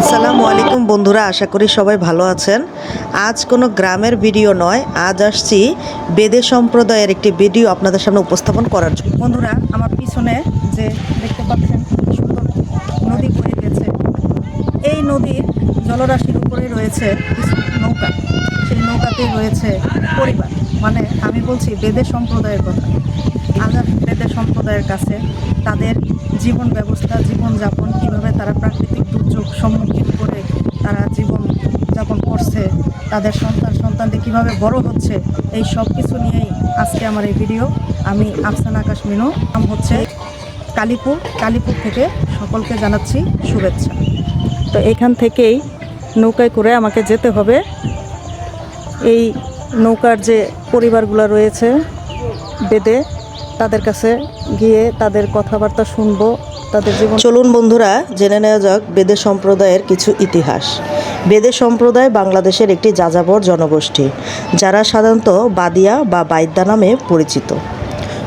আসসালামু আলাইকুম বন্ধুরা, আশা করি সবাই ভালো আছেন। আজ কোনো গ্রামের ভিডিও নয়, আজ আসছি বেদে সম্প্রদায়ের একটি ভিডিও আপনাদের সামনে উপস্থাপন করার জন্য। বন্ধুরা, আমার পিছনে যে দেখতে পাচ্ছেন সুন্দর নদী বয়ে গেছে। এই নদীর জলরাশির উপরে রয়েছে কিছু নৌকা। সেই নৌকাতেই রয়েছে পরিবার। মানে আমি বলছি বেদে সম্প্রদায়ের কথা। আজাদ বেদে সম্প্রদায়ের কাছে তাদের জীবন ব্যবস্থা জীবনযাপন কীভাবে তারা প্রাকৃতিক দুর্যোগ সম্মুখীন করে তারা জীবন যাপন করছে, তাদের সন্তান, সন্তানদের কীভাবে বড় হচ্ছে, এই সব কিছু নিয়েই আজকে আমার এই ভিডিও। আমি আফসান আকাশ মিনু, নাম হচ্ছে কালীপুর কালীপুর থেকে সকলকে জানাচ্ছি শুভেচ্ছা। তো এখান থেকেই নৌকায় করে আমাকে যেতে হবে। এই নৌকার যে পরিবারগুলো রয়েছে, বেদে তাদের কাছে গিয়ে তাদের কথাবার্তা শুনব, তাদের জীবন চলুন বন্ধুরা, জেনে নেওয়া যাক বেদে সম্প্রদায়ের কিছু ইতিহাস। বেদে সম্প্রদায় বাংলাদেশের একটি যাযাবর জনগোষ্ঠী, যারা সাধারণত বাদিয়া বা বাইদ্যা নামে পরিচিত।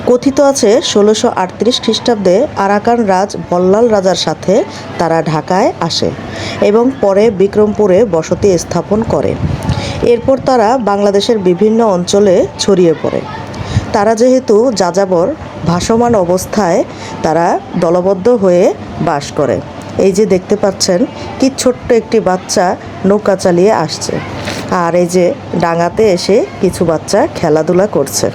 কথিত আছে, ষোলোশো আটত্রিশ খ্রিস্টাব্দে আরাকান রাজ বল্লাল রাজার সাথে তারা ঢাকায় আসে এবং পরে বিক্রমপুরে বসতি স্থাপন করে। এরপর তারা বাংলাদেশের বিভিন্ন অঞ্চলে ছড়িয়ে পড়ে। তারা যেহেতু যাযাবর ভাসমান অবস্থায় তারা দলবদ্ধ হয়ে বাস করে। এই যে দেখতে পাচ্ছেন কি ছোট্ট একটি বাচ্চা নৌকা চালিয়ে আসছে। আর এই যে ডাঙাতে এসে কিছু বাচ্চা খেলাধুলা করছে।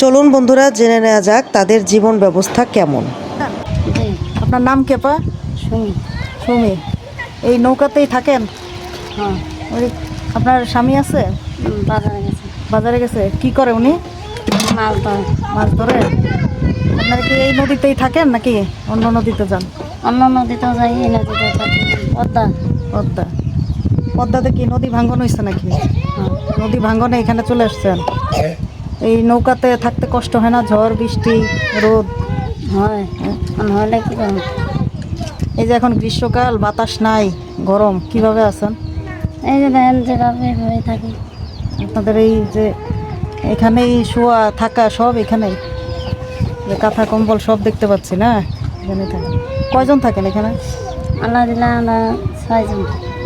চলুন বন্ধুরা জেনে নেওয়া যাক তাদের জীবন ব্যবস্থা কেমন। আপনার নাম কেপা শুনি সুমি। এই নৌকাতেই থাকেন? হ্যাঁ। ওই আপনার স্বামী আছে? উম, বাজারে গেছে। বাজারে গেছে। কি করে উনি? মাছ ধরে। মাছ ধরে? আপনারা কি এই নদীতেই থাকেন নাকি অন্য নদীতে যান? অন্য নদীতেও যাই এই নদীতে থাকি। পদ্মা। পদ্মা। পদ্মাতে কি নদী ভাঙ্গন হয়েছে নাকি? হ্যাঁ। নদী ভাঙ্গনে এখানে চলে আসছেন? এই নৌকাতে থাকতে কষ্ট হয় না? ঝড় বৃষ্টি রোদ? হয়। আর হলে কি এই যে এখন গ্রীষ্মকাল বাতাস নাই গরম কীভাবে আছেন? এই যে দেখেন যেভাবে হয়ে থাকি। আপনাদের এই যে এখানেই শোয়া থাকা সব এখানেই। কাঁথা কম্বল সব দেখতে পাচ্ছি না? এখানে থাকেন। কয়জন থাকেন এখানে? আল্লাহ দিলে আমরা ছয়জন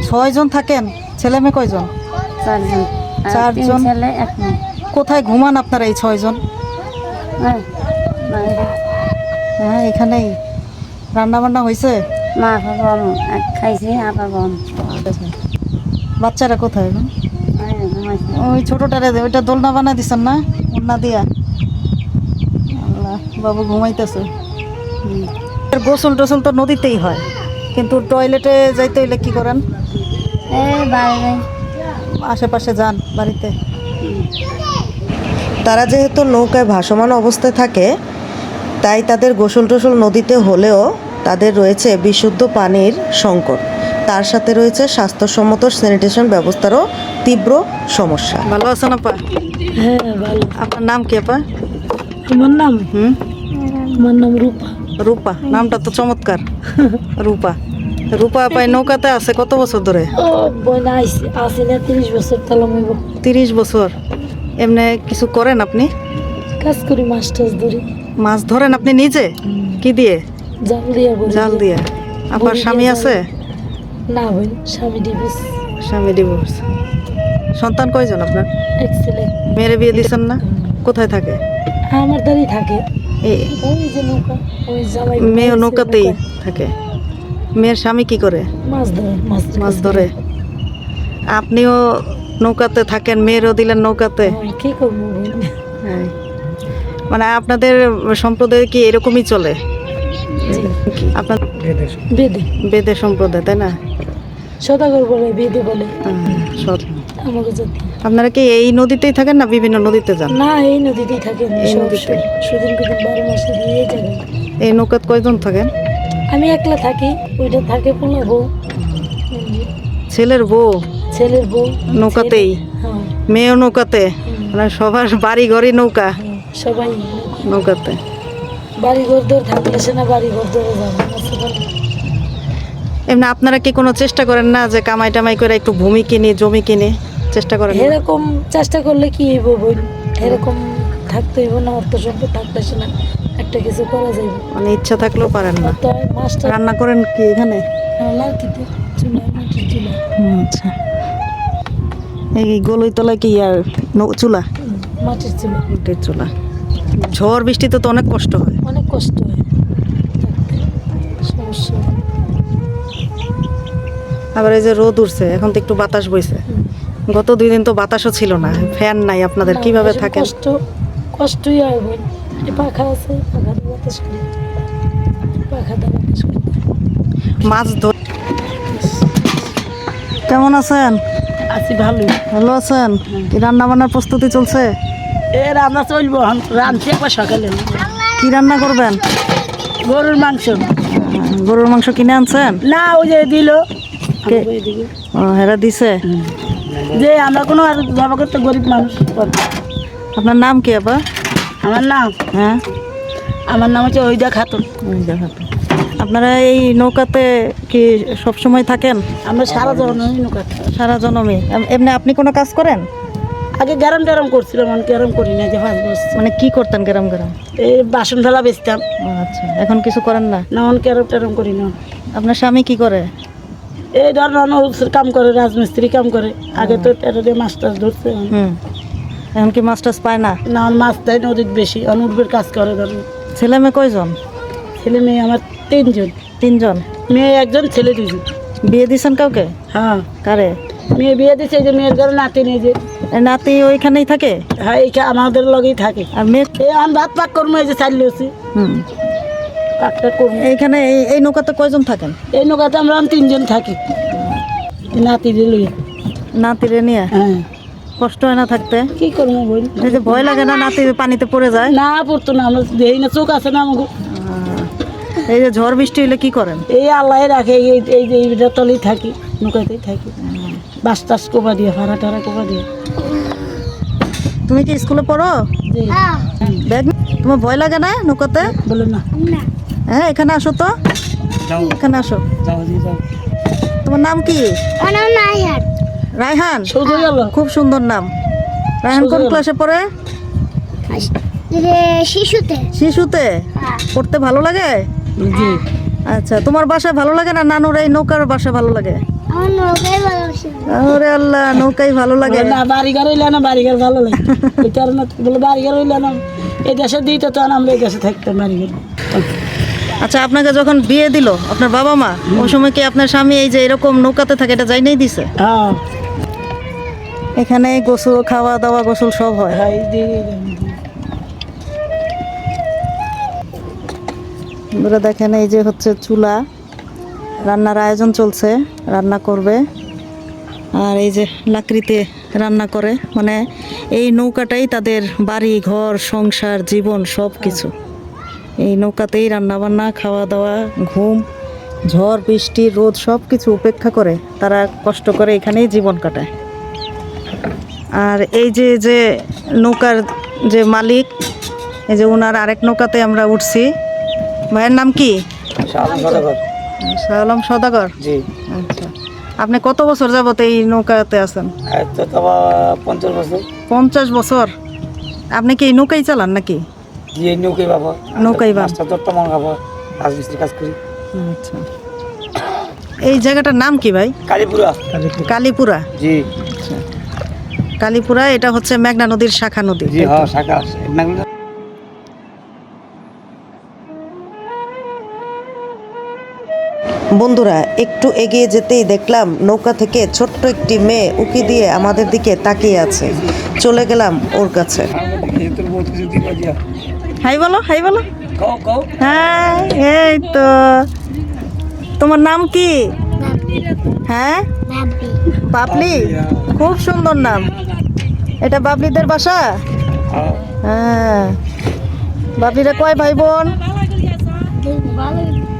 ছয়জন থাকেন? ছেলে মেয়ে কয়জন? চারজন। চারজন? ছেলে এক মেয়ে। কোথায় ঘুমান আপনারা এই ছয়জন? হ্যাঁ হ্যাঁ এখানেই। রান্না বান্না হয়েছে? মা বম খাইছি আবার বাচ্চারা কোথায় এখন? ওই ছোটোটারে ওইটা দোলনা বানা দিছেন না? ওড়না দিয়া। আল্লাহ বাবু ঘুমাইতেছে। গোসল টোসল তো নদীতেই হয় কিন্তু টয়লেটে যাইতে হইলে কি করেন? আশেপাশে যান বাড়িতে। তারা যেহেতু নৌকায় ভাসমান অবস্থায় থাকে তাই তাদের গোসল টোসল নদীতে হলেও তাদের রয়েছে বিশুদ্ধ পানির সংকট। তার সাথে রয়েছে স্বাস্থ্যসম্মত স্যানিটেশন ব্যবস্থারও তীব্র সমস্যা। ভালো আছেন আপা? হ্যাঁ ভালো। আপনার নাম কি আপা? আমার নাম? হুম? আমার নাম রূপা। রূপা। নামটা তো চমৎকার। রূপা। রূপা আপাই নৌকাতে আছে কত বছর ধরে? ও বোন আইসি আসি না তিরিশ বছর তিরিশ বছর। এমনি কিছু করেন আপনি? কাজ করি মাছ টাছ ধরি। মাছ ধরেন আপনি নিজে? কি দিয়ে? জাল দিয়া জাল দিয়ে। আপনার স্বামী আছে? না বোন স্বামী ডিভোর্স। স্বামী ডিভোর্স সন্তান কয়জন আপনার? এক ছেলে। মেয়েরে বিয়ে দিচ্ছেন না? কোথায় থাকে? আমার দাঁড়িয়ে থাকে। ওই যে নৌকা ওই জামাই মেয়ে নৌকাতেই থাকে। মেয়ের স্বামী কি করে? মাছ ধরে মাছ মাছ ধরে। আপনিও নৌকাতে থাকেন মেয়েরও দিলেন নৌকাতে? হ্যাঁ, কি করব হ্যাঁ। মানে আপনাদের সম্প্রদায়ে কি এরকমই চলে? আপনার বেদে। বেদে সম্প্রদায় তাই না? সদাগর বলে বেদে বলে। আমাকে আপনারা কি এই নদীতেই থাকেন না বিভিন্ন নদীতে যান? না এই নদীতেই থাকে এই নদীতে? সুদিন কুদিন বারো মাসে দিয়ে এই এই নৌকাত কয়জন থাকেন? আমি একলা থাকি ওইটা থাকে পোলা বউ। ছেলের বউ? ছেলের বউ। নৌকাতেই? হ্যাঁ। মেয়েও নৌকাতে? মানে সবার বাড়ি ঘরই নৌকা সবাই নৌকাতে। বাড়ি ঘর দৌড় থাকলে সে না বাড়ি ঘর দৌড়ে যাবে? এমনি আপনারা কি কোনো চেষ্টা করেন না যে কামাই টামাই করে একটু ভূমি কিনে জমি কিনে চেষ্টা করেন? এরকম চেষ্টা করলে কি হইব বোন এরকম থাকতে হইব না অর্থ সম্পদ থাকতে সে না একটা কিছু করা যাবে মানে ইচ্ছা থাকলেও পারেন না। মাছটা রান্না করেন কি এখানে? হুম, আচ্ছা। এই গলই তলায় কি আর চুলা? মাটির চুলা। মাটির চুলা। ঝড় বৃষ্টিতে তো অনেক কষ্ট হয়। অনেক কষ্ট হয়। আবার এই যে রোদ উঠছে এখন তো একটু বাতাস বইছে। গত দুই দিন তো বাতাসও ছিল না ফ্যান নাই আপনাদের কীভাবে থাকেন? কষ্ট কষ্টই হয় পাখা আছে পাখা দিয়ে বাতাস করি। পাখা দিয়ে বাতাস করি। মাছ ধর কেমন আছেন? আছি ভালোই। ভালো আছেন? কি রান্না বান্নার প্রস্তুতি চলছে? এ রান্না চলবো রাঁধছি একবার সকালে। কি রান্না করবেন? গরুর মাংস। গরুর মাংস কিনে আনছেন? না ওই যে দিল। হেরা দিছে? যে আমরা কোনো আর বাবা করতে গরিব মানুষ আপনার নাম কি আবার? আমার নাম? হ্যাঁ। আমার নাম হচ্ছে ওইদা খাতুন। ওই দেখাতো আপনারা এই নৌকাতে কি সব সময় থাকেন? আমরা সারা জীবন ওই নৌকা সারা জনমে। এমনি আপনি কোনো কাজ করেন? আগে গ্যারাম ট্যারাম করছিলাম এখন গ্যারাম করি না যে পাঁচ বছর। মানে কি করতেন গ্রাম গ্রাম? এই বাসন ফেলা বেচতাম। আচ্ছা। এখন কিছু করেন না? না এখন গ্যারাম ট্যারাম করি না। আপনার স্বামী কি করে? এই ধর রান্নার কাম করে রাজমিস্ত্রি কাম করে। আগে তো টেরো দিয়ে মাছ টাছ ধরছে এখন। কি মাছ টাছ পায় না? না মাছ দেয় নদীর বেশি। অনুর্বের কাজ করে ধরুন ছেলে মেয়ে কয়জন? ছেলে মেয়ে আমার তিনজন। তিনজন? মেয়ে একজন ছেলে দুজন বিয়ে দিছেন কাউকে? হ্যাঁ। কারে? মেয়ে বিয়ে এই যে মেয়ের ঘরে নাতি নিয়ে যে। নাতি ওইখানেই থাকে? হ্যাঁ এই আমাদের লগেই থাকে। আর মেয়ে ভাত পাক করব এই যে চালিয়েছি হুম। পাকটা করব এইখানে এই এই নৌকাতে কয়জন থাকেন? এই নৌকাতে আমরা তিনজন থাকি। নাতি দিল নাতিরে নিয়ে? হ্যাঁ। কষ্ট হয় না থাকতে? কি করব বল? যে ভয় লাগে না নাতি পানিতে পড়ে যায়? না পড়তো না আমরা দেই না চোখ আছে না আমাকে এই যে ঝড় বৃষ্টি হলে কি করেন? এই আল্লাহ রাখে এই এই যে এইটা তলেই থাকি নৌকাতেই থাকি। বাস টাস কোপা দিয়ে ভাড়া টাড়া কোপা দিয়ে। তুমি কি স্কুলে পড়ো? যে, ব্যাগ তোমার ভয় লাগে না নৌকাতে? বলে না। হ্যাঁ এখানে আসো তো। এখানে আসো। তোমার নাম কি? রায়হান। খুব সুন্দর নাম। রায়হান কোন ক্লাসে পড়ে? শিশুতে। শিশুতে? পড়তে ভালো লাগে? জি। আচ্ছা তোমার বাসায় ভালো লাগে না নানুর? এই নৌকার বাসা ভালো লাগে? আমার ওরে আল্লাহ নৌকাই ভালো লাগে। না বাড়িঘর হইলে না বাড়িঘর ভালো লাগে। এই কারণে বলে বাড়িঘর হইলে না এই দেশে দিত তখন আমরা এই দেশে থাকতাম বাড়িঘর। আচ্ছা আপনাকে যখন বিয়ে দিল আপনার বাবা মা ওই সময় কি আপনার স্বামী এই যে এরকম নৌকাতে থাকে এটা যাইনাই দিছে? হ্যাঁ। এখানে গোসল খাওয়া দাওয়া গোসল সব হয়। হ্যাঁ। বন্ধুরা দেখেন এই যে হচ্ছে চুলা। রান্নার আয়োজন চলছে রান্না করবে। আর এই যে লাকড়িতে রান্না করে। মানে এই নৌকাটাই তাদের বাড়ি ঘর সংসার জীবন সব কিছু এই নৌকাতেই রান্না বান্না খাওয়া দাওয়া ঘুম ঝড় বৃষ্টি রোদ সব কিছু উপেক্ষা করে তারা কষ্ট করে এখানেই জীবন কাটায়। আর এই যে যে নৌকার যে মালিক এই যে ওনার আরেক নৌকাতে আমরা উঠছি ভাইয়ের নাম কি? শাহ আলম সদাগর? জি। আচ্ছা। আপনি কত বছর যাবত এই নৌকাতে আছেন? পঞ্চাশ বছর। পঞ্চাশ বছর? আপনি কি এই নৌকাই চালান নাকি? রাজমিস্ত্রি কাজ করি। আচ্ছা। এই জায়গাটার নাম কি ভাই? কালীপুরা। কালীপুরা। জি। আচ্ছা। কালীপুরা এটা হচ্ছে মেঘনা নদীর শাখা নদী জি হ্যাঁ শাখা মেঘনা বন্ধুরা একটু এগিয়ে যেতেই দেখলাম নৌকা থেকে ছোট্ট একটি মেয়ে উকি দিয়ে আমাদের দিকে তাকিয়ে আছে। চলে গেলাম ওর কাছে। হাই বলো হাই বলো। হ্যাঁ এই তো। তোমার নাম কি? হ্যাঁ? বাবলি। খুব সুন্দর নাম। এটা বাবলিদের বাসা? হ্যাঁ। বাবলিরা কয় ভাই বোন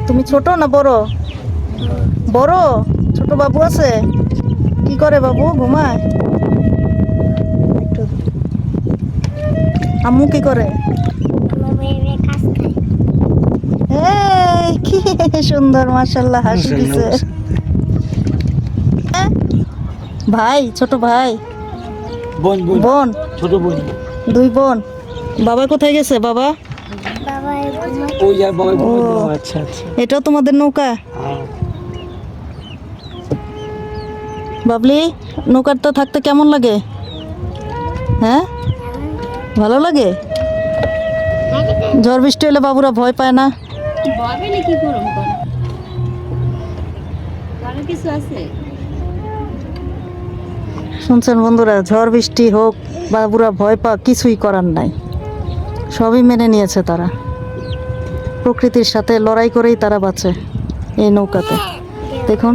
তুমি ছোট না বড়? বড়? ছোট বাবু আছে? কি করে বাবু? ঘুমায়? আম্মু কি করে মেয়ের কাজ খায় এই কি সুন্দর মাশাল্লাহ হাসি দিছে। হ্যাঁ? ভাই ছোট ভাই। বোন বোন। ছোট বোন। দুই বোন। বাবা কোথায় গেছে বাবা। আচ্ছা আচ্ছা। এটাও তোমাদের নৌকা? হ্যাঁ। বাবলি নৌকার তো থাকতে কেমন লাগে? হ্যাঁ? ভালো লাগে? ঝড় বৃষ্টি হলে বাবুরা ভয় পায় না? ভয় কি করুন কোন কারও কিছু আছে? শুনছেন বন্ধুরা, ঝড় বৃষ্টি হোক বা বাবুরা ভয় পা কিছুই করার নাই। সবই মেনে নিয়েছে তারা। প্রকৃতির সাথে লড়াই করেই তারা বাঁচে এই নৌকাতে। দেখুন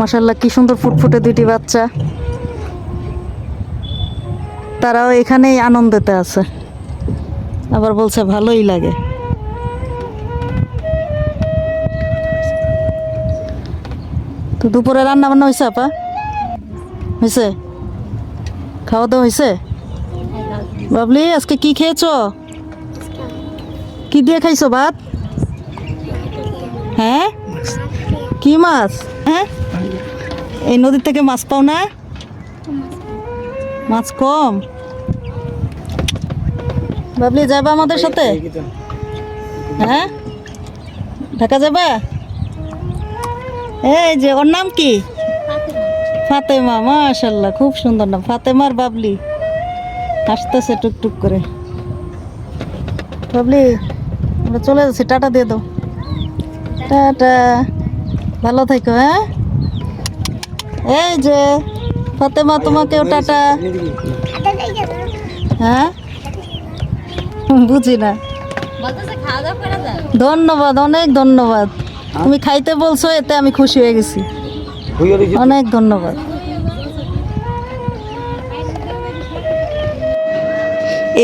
মাসাল্লাহ কি সুন্দর ফুটফুটে দুইটি বাচ্চা। তারাও এখানেই আনন্দেতে আছে। আবার বলছে, ভালোই লাগে। তো দুপুরে রান্না বান্না হয়েছে আপা? হয়েছে খাওয়া দাওয়া হয়েছে বাবলি, আজকে কি খেয়েছ? কি দিয়ে খাইছো ভাত? হ্যাঁ? কি মাছ? হ্যাঁ? এই নদীর থেকে মাছ পাও না? মাছ কম? বাবলি যাবা আমাদের সাথে? হ্যাঁ? ঢাকা যাবে এই যে ওর নাম কি? ফাতেমা মাশাল্লাহ খুব সুন্দর নাম। ফাতেমার বাবলি। হাসতেছে টুকটুক করে। বাবলি আমরা চলে যাচ্ছি টাটা দিয়ে দাও। টাটা। ভালো থেকো হ্যাঁ? এই যে ফাতেমা তোমাকেও টাটা। হ্যাঁ? বুঝি না। ধন্যবাদ অনেক ধন্যবাদ। তুমি খাইতে বলছো এতে আমি খুশি হয়ে গেছি। অনেক ধন্যবাদ।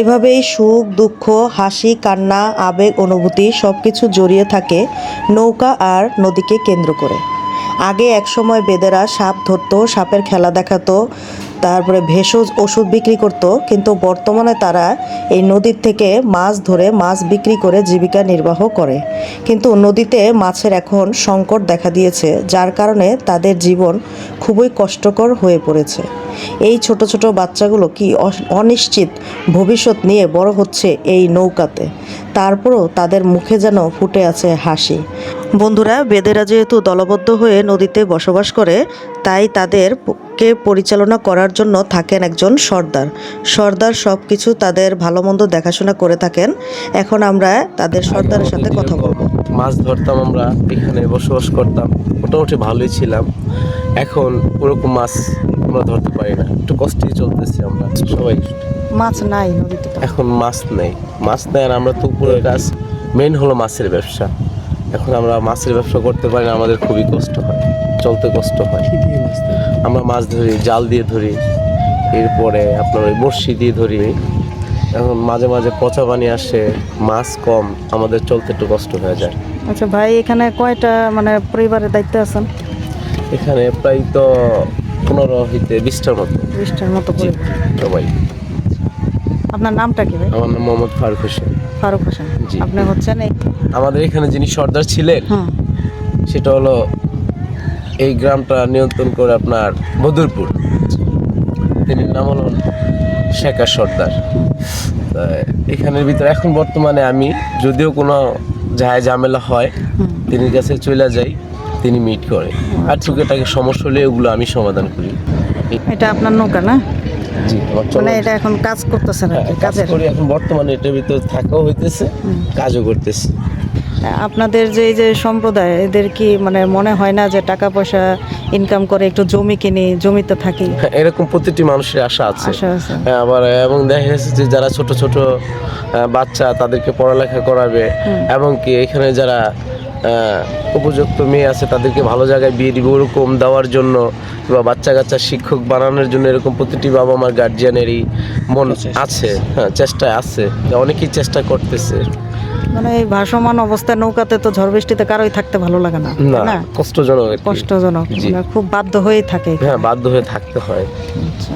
এভাবেই সুখ দুঃখ হাসি কান্না আবেগ অনুভূতি সব কিছু জড়িয়ে থাকে নৌকা আর নদীকে কেন্দ্র করে। আগে একসময় বেদেরা সাপ ধরতো সাপের খেলা দেখাতো তারপরে ভেষজ ওষুধ বিক্রি করত, কিন্তু বর্তমানে তারা এই নদীর থেকে মাছ ধরে মাছ বিক্রি করে জীবিকা নির্বাহ করে। কিন্তু নদীতে মাছের এখন সংকট দেখা দিয়েছে, যার কারণে তাদের জীবন খুবই কষ্টকর হয়ে পড়েছে। এই ছোট ছোট বাচ্চাগুলো কি অনিশ্চিত ভবিষ্যৎ নিয়ে বড় হচ্ছে এই নৌকাতে? তারপরও তাদের মুখে যেন ফুটে আছে হাসি। বন্ধুরা বেদেরা যেহেতু দলবদ্ধ হয়ে নদীতে বসবাস করে তাই তাদের কে পরিচালনা করার জন্য থাকেন একজন সর্দার। সর্দার সব কিছু তাদের ভালো মন্দ দেখাশোনা করে থাকেন। এখন আমরা তাদের সর্দারের সাথে কথা বলব। মাছ ধরতাম আমরা এখানে বসবাস করতাম। মোটামুটি ভালোই ছিলাম। এখন ওরকম মাছ আমরা ধরতে পারি না। একটু কষ্টেই চলতেছি আমরা সবাই। মাছ নাই নদীতে এখন মাছ নেই। মাছ নেই আর আমরা তো উপরের কাজ মেন হলো মাছের ব্যবসা। এখন আমরা মাছের ব্যবসা করতে পারি না আমাদের খুবই কষ্ট হয় চলতে কষ্ট হয়। আমরা মাছ ধরি জাল দিয়ে ধরি এরপরে আপনার ওই বড়শি দিয়ে ধরি। এখন মাঝে মাঝে পচা পানি আসে মাছ কম আমাদের চলতে একটু কষ্ট হয়ে যায়। আচ্ছা ভাই এখানে কয়টা মানে পরিবারের দায়িত্বে আছেন? এখানে প্রায় তো পনেরো হইতে বিশটার মতো। বিশটার মতো সবাই আপনার নামটা কি ভাই? আমার নাম মোহাম্মদ ফারুক হোসেন। ফারুক হোসেন। জি। আপনি হচ্ছেন এই আমাদের এখানে যিনি সর্দার ছিলেন সেটা হলো এই গ্রামটা নিয়ন্ত্রণ করে আপনার বদরপুর তিনি নাম হলো শেখা সর্দার। এখানের ভিতরে এখন বর্তমানে আমি যদিও কোনো যায় ঝামেলা হয় তিনি কাছে চলে যাই। তিনি মিট করে। আর টুকেটাকে সমস্যা হলে ওগুলো আমি সমাধান করি। এটা আপনার নৌকা না? জি মানে এটা এখন কাজ করতেছেন আর হ্যাঁ, কাজ করি এখন বর্তমানে এটার ভিতরে থাকাও হইতেছে কাজও করতেছি। আপনাদের যে এই যে সম্প্রদায় এদের কি মানে মনে হয় না যে টাকা পয়সা ইনকাম করে একটু জমি কিনি জমিতে থাকি? হ্যাঁ, এরকম প্রতিটি মানুষের আশা আছে। হ্যাঁ, আবার এবং দেখা গেছে যে যারা ছোট ছোট বাচ্চা তাদেরকে পড়ালেখা করাবে এবং কি এখানে যারা উপযুক্ত মেয়ে আছে তাদেরকে ভালো জায়গায় বিয়ে দিব ওরকম দেওয়ার জন্য বা বাচ্চা কাচ্চা শিক্ষক বানানোর জন্য এরকম প্রতিটি বাবা মার গার্জিয়ানেরই মন আছে হ্যাঁ চেষ্টা আছে অনেকেই চেষ্টা করতেছে। মানে এই ভাসমান অবস্থায় নৌকাতে তো ঝড় বৃষ্টিতে কারোই থাকতে ভালো লাগে না না কষ্টজনক কষ্টজনক খুব বাধ্য হয়েই থাকে হ্যাঁ বাধ্য হয়ে থাকতে হয়। আচ্ছা।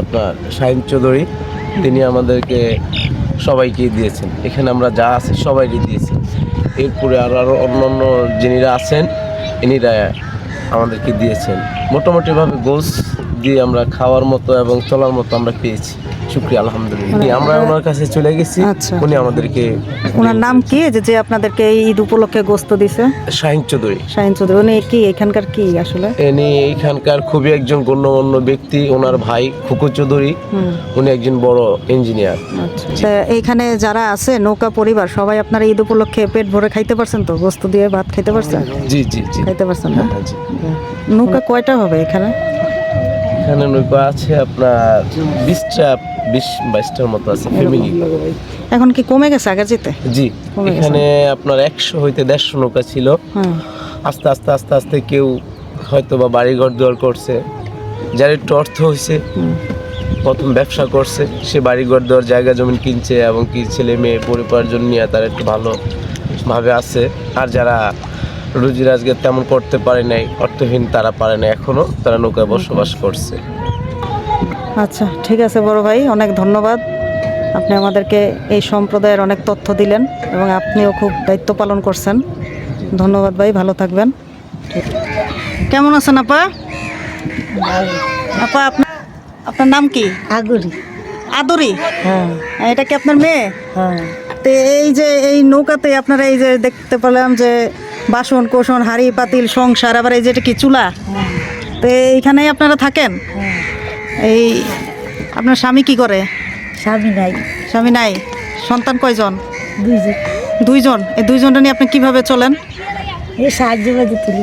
আপনার শাহিন চৌধুরী তিনি আমাদেরকে সবাইকে দিয়েছেন। এখানে আমরা যা আছি সবাইকে দিয়েছি। এরপরে আর আরও অন্য অন্য যিনিরা আছেন এনিরা আমাদেরকে দিয়েছেন। মোটামুটিভাবে গোস দিয়ে আমরা খাওয়ার মতো এবং চলার মতো আমরা পেয়েছি। শুক্রিয়া আলহামদুলিল্লাহ। আমরা ওনার কাছে চলে গেছি। আচ্ছা। উনি আমাদেরকে ওনার নাম কি? যে যে আপনাদেরকে এই ঈদ উপলক্ষে গোস্ত দিছে? শাহিন চৌধুরী। শাহিন চৌধুরী। উনি কি এখানকার কি আসলে? ইনি এখানকার খুবই একজন গণ্যমান্য ব্যক্তি। ওনার ভাই খুকু চৌধুরী। উনি একজন বড় ইঞ্জিনিয়ার। তা এইখানে যারা আছে নৌকা পরিবার সবাই আপনারা ঈদ উপলক্ষে পেট ভরে খাইতে পারছেন তো? গোস্ত দিয়ে ভাত খাইতে পারছেন? জি জি জি। খাইতে পারছেন না? নৌকা কয়টা হবে এখানে? এখানে নৌকা আছে আপনার বিশটা বিশ বাইশটার মতো আছে ফ্যামিলি এখন কি কমে গেছে আগে যেতে জি এখানে আপনার একশো হইতে দেড়শো নৌকা ছিল। হ্যাঁ। আস্তে আস্তে আস্তে আস্তে কেউ হয়তো বা বাড়ি ঘর দুয়ার করছে। যার একটু অর্থ হয়েছে প্রথম ব্যবসা করছে সে বাড়ি ঘর দেওয়ার জায়গা জমি কিনছে এবং কি ছেলে মেয়ে পরিবারজন নিয়ে তারা একটু ভালো ভাবে আছে। আর যারা রুজি রাজগার তেমন করতে পারে নাই অর্থহীন তারা পারে না এখনও তারা নৌকায় বসবাস করছে। আচ্ছা ঠিক আছে বড় ভাই অনেক ধন্যবাদ। আপনি আমাদেরকে এই সম্প্রদায়ের অনেক তথ্য দিলেন এবং আপনিও খুব দায়িত্ব পালন করছেন। ধন্যবাদ ভাই ভালো থাকবেন। কেমন আছেন আপা? আপা আপনার আপনার নাম কি? আগুরি। আদরি? হ্যাঁ। এটা কি আপনার মেয়ে? হ্যাঁ। তো এই যে এই নৌকাতে আপনারা এই যে দেখতে পেলাম যে বাসন কোসন হাড়ি পাতিল সংসার আবার এই যে এটা কি চুলা? তো এইখানেই আপনারা থাকেন? এই আপনার স্বামী কি করে? স্বামী নাই। স্বামী নাই? সন্তান কয়জন? দুইজন। দুইজন। এই দুইজনটা নিয়ে আপনি কীভাবে চলেন? এই সাহায্য তুলি।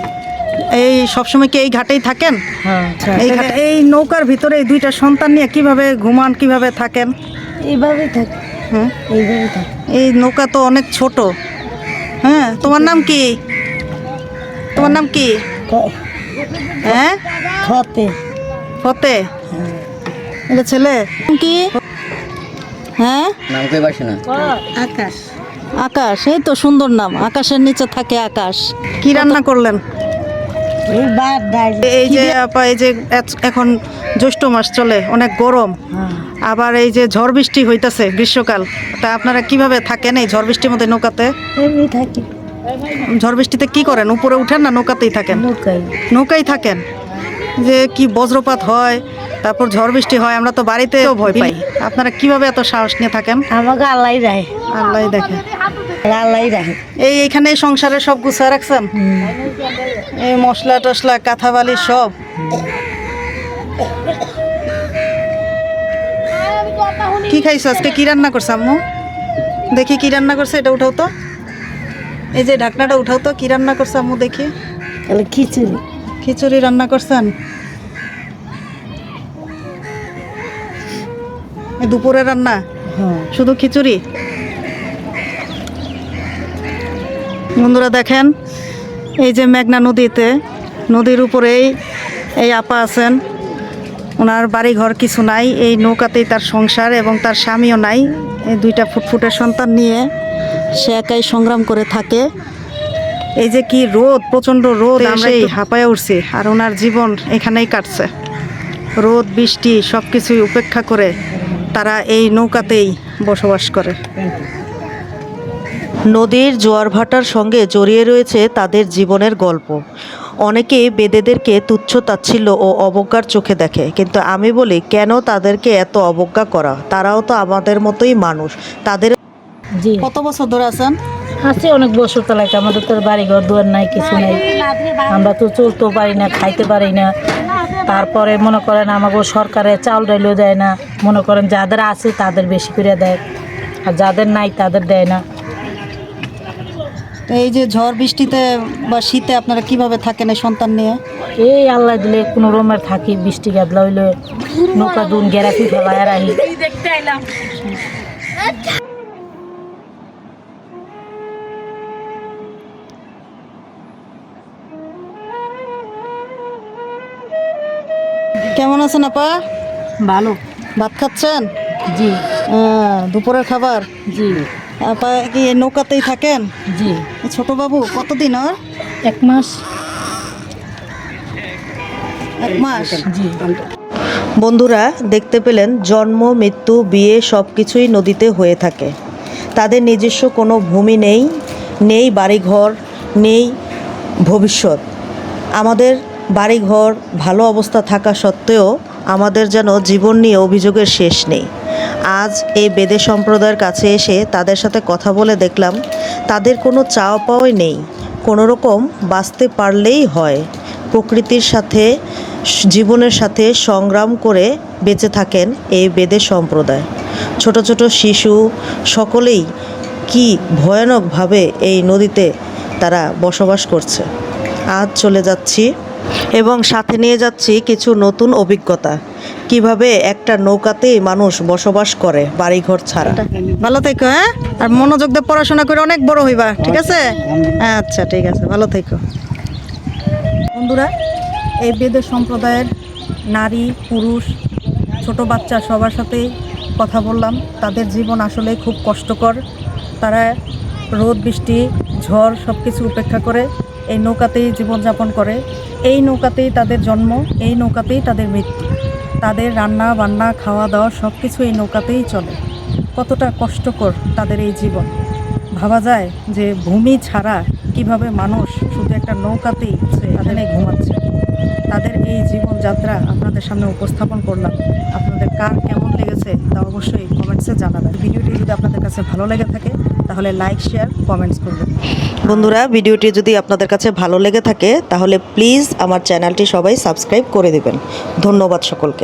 এই সবসময় কি এই ঘাটেই থাকেন? হ্যাঁ এই এই নৌকার ভিতরে এই দুইটা সন্তান নিয়ে কীভাবে ঘুমান কীভাবে থাকেন? এইভাবেই থাকি। হ্যাঁ এইভাবেই থাকি। এই নৌকা তো অনেক ছোট। হ্যাঁ তোমার নাম কি? তোমার নাম কি? হ্যাঁ? খতে ফতে? এটা ছেলে? কি? হ্যাঁ? নাম কই পারছি না আকাশ। আকাশ এই তো সুন্দর নাম। আকাশের নিচে থাকে আকাশ। কি রান্না করলেন? এই যে আপা এই যে এখন জ্যৈষ্ঠ মাস চলে অনেক গরম। হ্যাঁ। আবার এই যে ঝড় বৃষ্টি হইতাছে গ্রীষ্মকাল। তা আপনারা কীভাবে থাকেন এই ঝড় বৃষ্টির মধ্যে নৌকাতে? থাকি। ঝড় বৃষ্টিতে কি করেন? উপরে উঠেন না নৌকাতেই থাকেন? নৌকাই থাকেন? যে কি বজ্রপাত হয় তারপর ঝড় বৃষ্টি হয় আমরা তো বাড়িতেও ভয় পাই। আপনারা কীভাবে এত সাহস নিয়ে থাকেন? আমাকে আল্লাহ রাহে আল্লাহ দেখে। আল্লাহ রাহে এই এইখানে সংসারে সব গুছিয়ে রাখছেন? এই মশলা টসলা কাঁথা বালি সব? কি খাইছো আজকে? কি রান্না করছে আম্মু? দেখি কি রান্না করছে এটা উঠাও তো। এই যে ঢাকনাটা উঠাও তো কি রান্না করছে আম্মু দেখি? তাহলে খিচুড়ি। খিচুড়ি রান্না করছেন? দুপুরে রান্না? হ্যাঁ। শুধু খিচুড়ি? বন্ধুরা দেখেন এই যে মেঘনা নদীতে নদীর উপরেই এই আপা আছেন। ওনার বাড়ি ঘর কিছু নাই এই নৌকাতেই তার সংসার এবং তার স্বামীও নাই। এই দুইটা ফুটফুটের সন্তান নিয়ে সে একাই সংগ্রাম করে থাকে। এই যে কি রোদ প্রচণ্ড রোদ এই হাঁপায়ে উঠছি আর ওনার জীবন এখানেই কাটছে। রোদ বৃষ্টি সব কিছুই উপেক্ষা করে তারা এই নৌকাতেই বসবাস করে। নদীর জোয়ার ভাটার সঙ্গে জড়িয়ে রয়েছে তাদের জীবনের গল্প। অনেকেই বেদেদেরকে তুচ্ছ তাচ্ছিল্য ও অবজ্ঞার চোখে দেখে কিন্তু আমি বলি কেন তাদেরকে এত অবজ্ঞা করা? তারাও তো আমাদের মতোই মানুষ। তাদের জি। কত বছর ধরে আছেন? আছে অনেক বছর তো লাগে আমাদের তো বাড়ি ঘর দুয়ার নাই কিছু নাই। আমরা তো চলতেও পারি না খাইতে পারি না। তারপরে মনে করেন আমাকে সরকারে চাউল ডাইলেও দেয় না। মনে করেন যাদের আছে তাদের বেশি করে দেয়। আর যাদের নাই তাদের দেয় না। তো এই যে ঝড় বৃষ্টিতে বা শীতে আপনারা কীভাবে থাকেন এই সন্তান নিয়ে? এই আল্লাহ দিলে কোনো রকমের থাকি বৃষ্টি গাদলা হইলে নৌকা দুন গেরাপি ফেলায় রাহি আছেন আপা? ভালো। ভাত খাচ্ছেন? জি। দুপুরের খাবার? জি। আপা কি নৌকাতেই থাকেন? জি। ছোট বাবু কতদিন আর এক মাস। এক মাস? জি। বন্ধুরা দেখতে পেলেন জন্ম মৃত্যু বিয়ে সব কিছুই নদীতে হয়ে থাকে। তাদের নিজস্ব কোনো ভূমি নেই নেই বাড়িঘর নেই ভবিষ্যৎ। আমাদের বাড়িঘর, ভালো অবস্থা থাকা সত্ত্বেও আমাদের যেন জীবন নিয়ে অভিযোগের শেষ নেই। আজ এই বেদে সম্প্রদায়ের কাছে এসে তাদের সাথে কথা বলে দেখলাম, তাদের কোনো চাওয়া পাওয়াই নেই। কোনো রকম বাঁচতে পারলেই হয়। প্রকৃতির সাথে, জীবনের সাথে সংগ্রাম করে বেঁচে থাকেন এই বেদের সম্প্রদায়। ছোট ছোট শিশু সকলেই কি ভয়ানকভাবে এই নদীতে তারা বসবাস করছে। আজ চলে যাচ্ছি এবং সাথে নিয়ে যাচ্ছি কিছু নতুন অভিজ্ঞতা। কীভাবে একটা নৌকাতেই মানুষ বসবাস করে বাড়িঘর ছাড়া। ভালো থেকো হ্যাঁ? আর মনোযোগ দিয়ে পড়াশোনা করে অনেক বড় হইবা, ঠিক আছে? আচ্ছা ঠিক আছে, ভালো থেকো। বন্ধুরা, এই বেদের সম্প্রদায়ের নারী, পুরুষ, ছোট বাচ্চা সবার সাথে কথা বললাম। তাদের জীবন আসলে খুব কষ্টকর। তারা রোদ, বৃষ্টি, ঝড় সব কিছু উপেক্ষা করে এই নৌকাতেই জীবনযাপন করে। এই নৌকাতেই তাদের জন্ম, এই নৌকাতেই তাদের মৃত্যু। তাদের রান্না, বান্না খাওয়া দাওয়া সব কিছু এই নৌকাতেই চলে। কতটা কষ্টকর তাদের এই জীবন। ভাবা যায় যে ভূমি ছাড়া কীভাবে মানুষ শুধু একটা নৌকাতেই তাদের ঘুমাচ্ছে। তাদের এই জীবনযাত্রা আপনাদের সামনে উপস্থাপন করলাম। আপনাদের কার কেমন লেগেছে তা অবশ্যই কমেন্টসে জানাবেন। ভিডিওটি যদি আপনাদের কাছে ভালো লেগে থাকে তাহলে লাইক, শেয়ার কমেন্টস করবেন। বন্ধুরা, ভিডিওটি যদি আপনাদের কাছে ভালো লেগে থাকে, তাহলে প্লিজ আমার চ্যানেলটি সবাই সাবস্ক্রাইব করে দেবেন। ধন্যবাদ সকলকে।